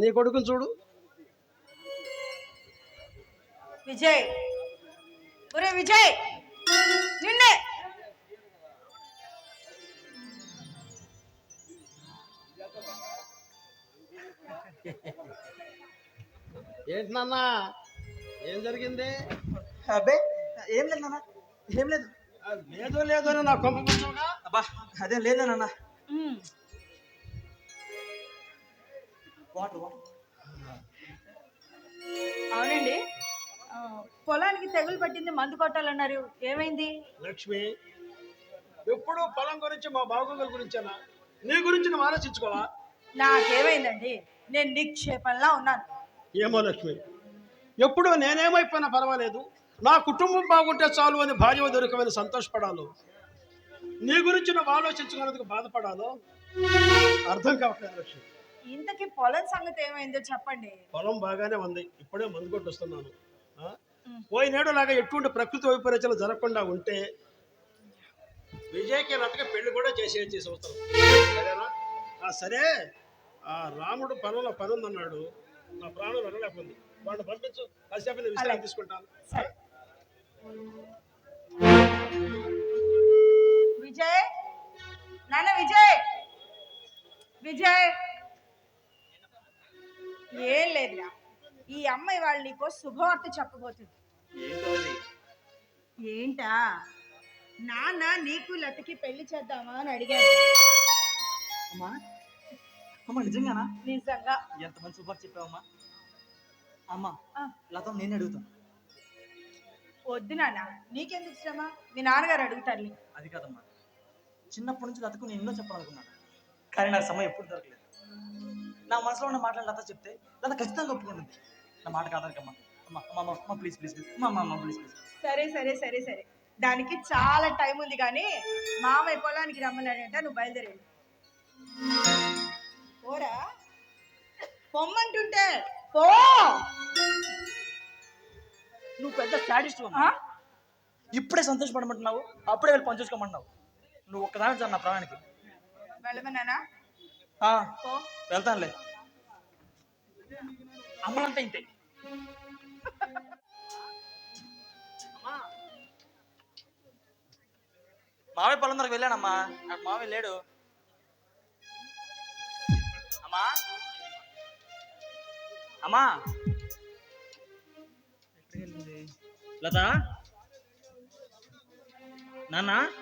నీ కొడుకుని చూడు. విజయ్. ఒరే విజయ్. నిన్నే. ఏంటి నాన్న? ఏం జరిగింది? అబ్బే ఏం లేదు నాన్న. ఏం లేదు. లేదో లేదో అని నా కొంప అబ్బా అదేం లేదు అవునండి. పొలానికి తెగులు పట్టింది మందు కొట్టాలన్నారు. ఏమైంది? లక్ష్మి ఎప్పుడు పొలం గురించి మా బాగోగుల గురించేనా నీ గురించి నువ్వు ఆలోచించుకోవా? నాకేమైందండి? నేను నిక్షేపంలా ఉన్నాను. ఏమో లక్ష్మి ఎప్పుడు నేనేమైపోయినా పర్వాలేదు. నా కుటుంబం బాగుంటే చాలు అని భార్య దొరికమని సంతోషపడాలో. నీ గురించి నువ్వు ఆలోచించుకున్నందుకు బాధపడాలో. అర్థం కావట్లేదు లక్ష్మి. ఇంతకీ పొలం సంగతి ఏమైందో చెప్పండి. పొలం బాగానే ఉంది. ఇప్పుడే మందు కొట్టొస్తున్నాను. పోయినేడు లాగా ఎటువంటి ప్రకృతి వైపరీత్యాలు జరగకుండా ఉంటే విజయ్కి లతక పెళ్ళి కూడా చేసేయచ్చు ఈ సంవత్సరం. సరేనా? సరే. ఆ రాముడు పనుల పని ఉందన్నాడు నా ప్రాణం వెళ్ళలేకుంది వాడిని పంపించు. కాసేపు నేను విశ్రాంతి. తీసుకుంటాను సరే. విజయ్? నాన్న విజయ్? విజయ్? ఏం లేదురా ఈ అమ్మాయి వాళ్ళు నీకు శుభవార్త చెప్పబోతుంది. ఏంటా? నాన్న నీకు లతకి పెళ్ళి చేద్దామా అని అడిగారు అమ్మా అమ్మా నిజంగానా? నిజంగా. ఎంత మంచి సూపర్ చెప్పావమ్మా? అమ్మా లతం నేను అడుగుతాను. వద్దు నాన్న నీకెందుకు శ్రమ? మీ నాన్నగారు అడుగుతారు అది కాదమ్మా. చిన్నప్పటి నుంచి లతకు నేను ఎన్నో చెప్పాలనుకున్నాను. కానీ నాకు సమయం ఎప్పుడు దొరకలేదు. నా మనసులో ఉన్న మాటలు లత చెప్తే లత ఖచ్చితంగా ఒప్పుకుంటుంది నా మాట కాదనకమ్మా. అమ్మా ప్లీజ్ ప్లీజ్ ప్లీజ్ అమ్మా ప్లీజ్ ప్లీజ్ సరే సరే సరే సరే. దానికి చాలా టైం ఉంది కానీ మామయ్య పొలానికి రమ్మన్నాడంట నువ్వు బయలుదేరి పోరా? పొమ్మంటుంటే. పో! నువ్వు పెద్ద సాడిస్ట్? ఇప్పుడే సంతోషపడమంటున్నావు అప్పుడే వెళ్ళి పనిచేసుకోమంటున్నావు నువ్వు ఒక్కదాని నా ప్రాణానికి. వెళ్ళమన్నానా? వెళ్తానులే. అమ్మలంతా ఇంతే. అమ్మా. మావయ్య పొలం దగ్గరికి వెళ్ళానమ్మా. నాకు మావయ్య లేడు. అమ్మా. అమ్మా? లత. నాన్న.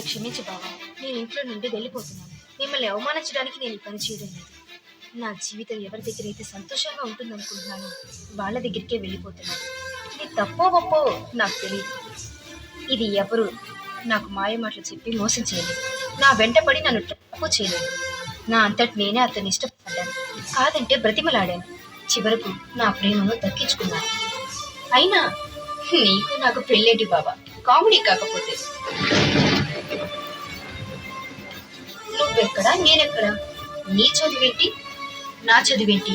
నన్ను క్షమించు బావా. నేను ఇంట్లో నుండి వెళ్ళిపోతున్నాను. మిమ్మల్ని అవమానించడానికి నేను ఈ పని చేయడం లేదు. నా జీవితం ఎవరి దగ్గర అయితే సంతోషంగా ఉంటుందనుకుంటున్నానో వాళ్ళ దగ్గరికే వెళ్ళిపోతున్నాను. ఇది తప్పో గొప్పో నాకు తెలియదు ఇది ఎవరు నాకు మాయ మాటలు చెప్పి మోసం చేయలేదు. నా వెంటపడి నన్ను తప్పు చేయలేదు. నా అంతటి నేనే అతన్ని ఇష్టపడ్డాను. కాదంటే బ్రతిమలాడాను. చివరకు నా ప్రేమను దక్కించుకున్నాను. అయినా నీకు నాకు పెళ్ళేటి బాబా కామెడీ కాకపోతే. నువ్వెక్కడా? నేనెక్కడా? నీ చదివేంటి? నా చదివేంటి?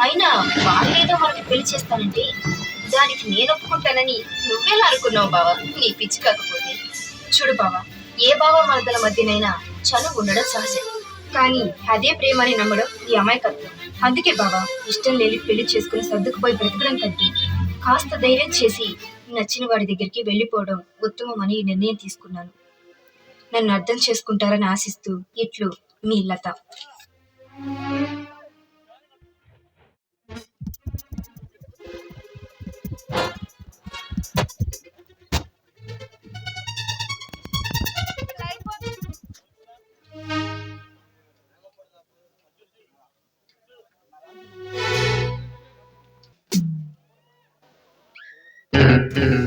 అయినా వాళ్ళేదో మనకి పెళ్ళి చేస్తానంటే దానికి నేను ఒప్పుకుంటానని నువ్వెలా అనుకున్నావు బావా? నీ పిచ్చి కాకపోతే. చూడు బావా ఏ బావ మనతల మధ్యనైనా చనువు ఉండడం సహజం. కానీ అదే ప్రేమని నమ్మడం ఈ అమాయకత్వం. అందుకే బావా ఇష్టం లేని పెళ్ళి చేసుకుని సర్దుకుపోయి బ్రతకడం కంటే కాస్త ధైర్యం చేసి నచ్చిన వాడి దగ్గరికి వెళ్ళిపోవడం ఉత్తమం అని నిర్ణయం తీసుకున్నాను. నన్ను అర్థం చేసుకుంటారని ఆశిస్తూ ఇట్లు మీ లత.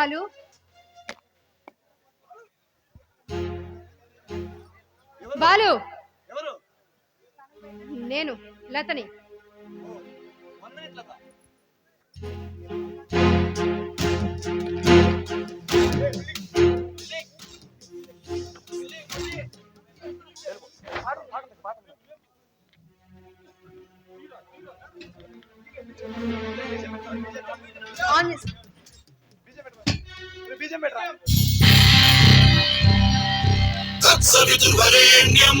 బాలు బాలు ఎవరు నేను లతని లత ఆన్ బీజం పెట్టరా? తత్సవితుర్వరేణ్యం.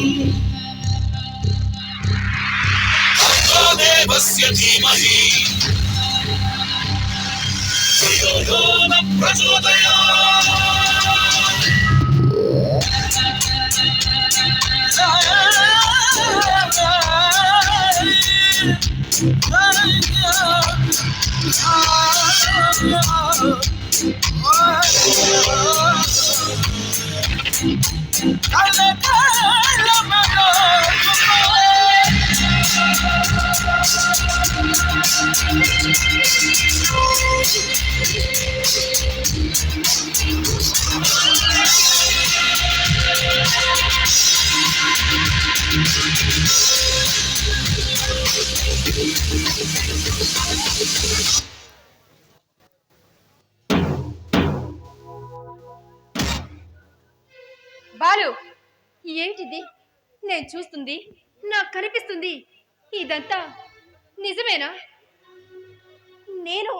బాలు ఏంటిది? నేను చూస్తుంది నాకు కనిపిస్తుంది. ఇదంతా నిజమేనా? నేను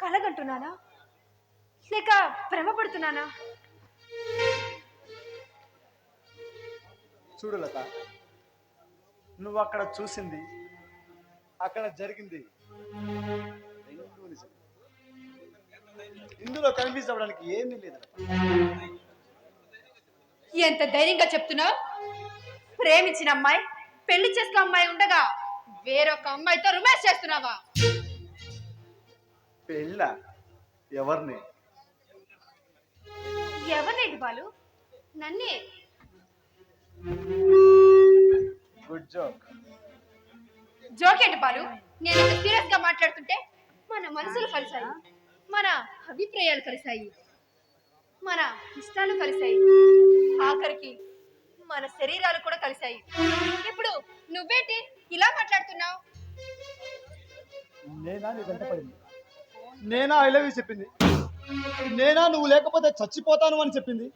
కలగంటున్నానా? లేక భ్రమపడుతున్నానా చూడు లత నువ్వు అక్కడ చూసింది అక్కడ జరిగింది. ఇందులో కనిపించడానికి ఏమీ లేదు. ఎంత ధైర్యంగా చెప్తున్నావు? ప్రేమించిన అమ్మాయి పెళ్ళి చేసుకున్న అమ్మాయి ఉండగా వేరొక అమ్మాయితో రొమాన్స్ చేస్తున్నావా? పెళ్ళ? ఎవరిని? ఎవరినేంటి బాలు నన్నే. గుడ్ జోక్ జోకేంటి బాలు? నేను ఇంత సీరియస్గా మాట్లాడుతుంటే మన మనసులు కలిసాయి మన అభిప్రాయాలు కలిసాయి మన ఇష్టాలు కలిసాయి ఆఖరికి మన శరీరాలు కూడా కలిసాయి ఇప్పుడు నువ్వేంటి ఇలా మాట్లాడుతున్నావు? నేనా? నీ వెంట పడింది? నేనా? ఐ లవ్ యూ చెప్పింది. నేనా? నువ్వు లేకపోతే చచ్చిపోతాను అని చెప్పింది.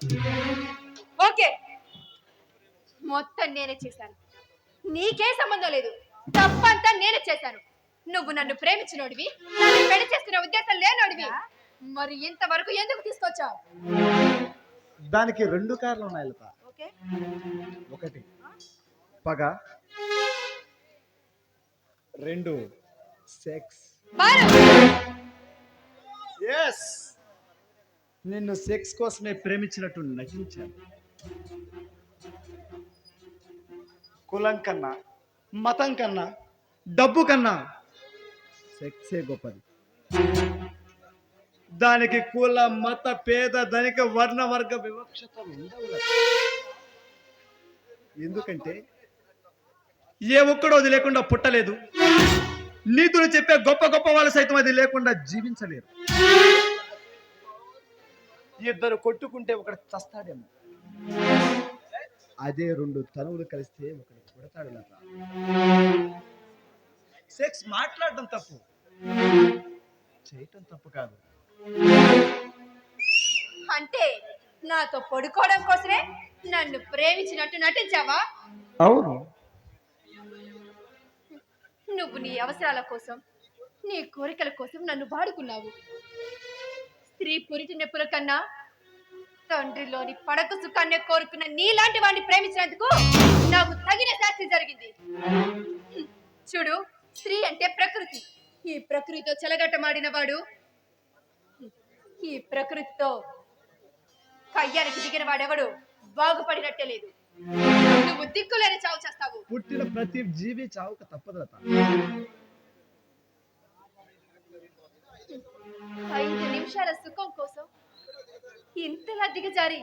ఓకే. మొత్తం నేనే చేశాను. నీకే సంబంధం లేదు. తప్పంతా నేనే చేశాను. నువ్వు నన్ను ప్రేమించినోడివి నన్ను పెళ్ళి చేసుకునే ఉద్దేశం లేనోడివి. మరి ఇంతవరకు ఎందుకు తీసుకొచ్చావు? దానికి రెండు కారణాలు ఉన్నాయి లత. ఒకటి పగ. రెండు సెక్స్ బాలు ఎస్ నిన్ను సెక్స్ కోసమే ప్రేమించినట్టు నటించాను. కులం కన్నా మతం కన్నా డబ్బు కన్నా సెక్సే గొప్పది. దానికి కుల మత పేద ధనిక వర్ణ వర్గ వివక్షత ఎందుకంటే ఏ ఒక్కడో అది లేకుండా పుట్టలేదు. నీతులు చెప్పే గొప్ప గొప్ప వాళ్ళు సైతం అది లేకుండా జీవించలేరు. ఇద్దరు కొట్టుకుంటే ఒకడు చస్తాడేమో. అదే రెండు తనువులు కలిస్తే ఒకడు పుడతాడు లత సెక్స్ మాట్లాడడం తప్పు. చేయటం తప్పు కాదు. అంటే నాతో పడుకోవడం కోసమే నన్ను ప్రేమించినట్టు నటించావా? అవును. నువ్వు నీ అవసరాల కోసం నీ కోరికల కోసం నన్ను వాడుకున్నావు. స్త్రీ పురిటి నొప్పుల కన్నా తండ్రిలోని పడక సుఖాన్ని కోరుకున్న నీలాంటి వాడిని ప్రేమించినందుకు నాకు తగిన శాస్తి జరిగింది. చూడు స్త్రీ అంటే ప్రకృతి. ఈ ప్రకృతితో చెలగట్టమాడిన వాడు ఈ ప్రకృతితో కయ్యానికి దిగిన వాడెవడు బాగుపడినట్టే లేదు. నువ్వు దిక్కులేని చావు చేస్తావు. పుట్టిన ప్రతి జీవి చావుకు తప్పదు ఐదు నిమిషాల సుఖం కోసం ఇంతలా దిగజారి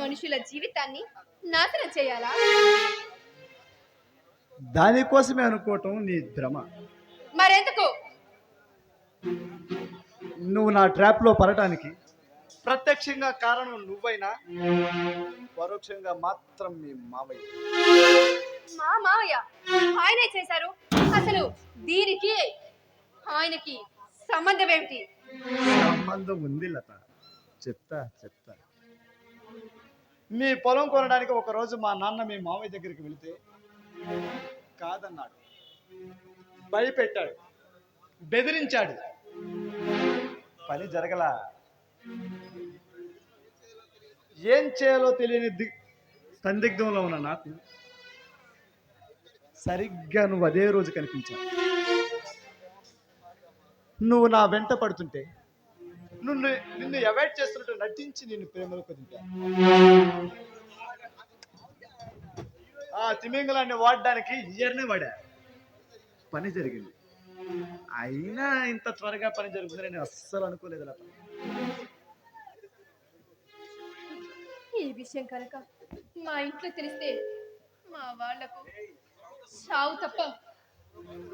మనుషుల జీవితాన్ని నాశనం చేయాలా? దానికోసమే అనుకోవటం నీ భ్రమ. మరెందుకు? నువ్వు నా ట్రాప్లో పడటానికి ప్రత్యక్షంగా కారణం నువ్వైనా పరోక్షంగా మాత్రం మీ మామయ్య. మా మావయ్య ఆయనే చేశారు. అసలు దీనికి ఆయనకి సంబంధం ఏమిటి? సంబంధం ఉంది లత. చెప్తా చెప్తా. మీ పొలం కొనడానికి ఒక రోజు మా నాన్న మీ మామయ్య దగ్గరికి వెళితే కాదన్నాడు. భయపెట్టాడు. బెదిరించాడు. పని జరగలా. ఏం చేయాలో తెలియని ది సందిగ్ధంలో ఉన్న నాకు సరిగ్గా నువ్వు అదే రోజు కనిపించావు. నువ్వు నా వెంట పడుతుంటే నువ్వు నిన్ను అవాయిడ్ చేస్తున్నట్టు నటించి నిన్ను ప్రేమలో కుదింటాను ఆ తిమింగలాన్ని వాడడానికి ఇయర్నే వాడా. పని జరిగింది. అయినా ఇంత త్వరగా పని జరుగుతుందని నేను అస్సలు అనుకోలేదు అలా. ఈ విషయం కనుక మా ఇంట్లో తెలిస్తే మా వాళ్ళకు చావు తప్ప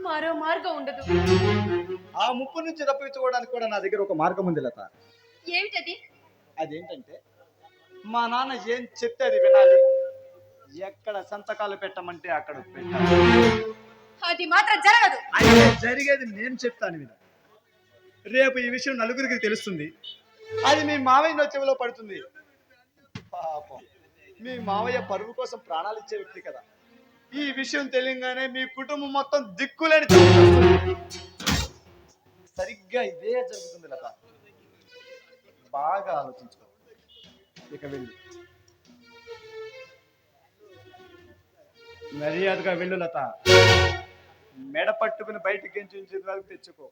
మరో మార్గం ఉండదు. ఆ ముప్పు నుంచి తప్పించుకోవడానికి కూడా నా దగ్గర ఒక మార్గం ఉంది లత. ఏమిటది అదేంటంటే మా నాన్న ఏం చెప్తే అది వినాలి? ఎక్కడ సంతకాలు పెట్టమంటే అక్కడ పెట్టాలి. అది మాత్రం జరగదు. అయితే జరిగేది నేను చెప్తాను విన. రేపు ఈ విషయం నలుగురికి తెలుస్తుంది. అది మీ మావయ్య చెవిలో పడుతుంది. పాపం. మీ మావయ్య పరువు కోసం ప్రాణాలు ఇచ్చే వ్యక్తి కదా. ఈ విషయం తెలియగానే మీ కుటుంబం మొత్తం దిక్కులేని సరిగ్గా ఇదే జరుగుతుంది లత. బాగా ఆలోచించుకో. ఇక వెళ్ళు. మర్యాదగా వెళ్ళు లత. మెడ పట్టుకుని బయటికి గెంచి వరకు తెచ్చుకో.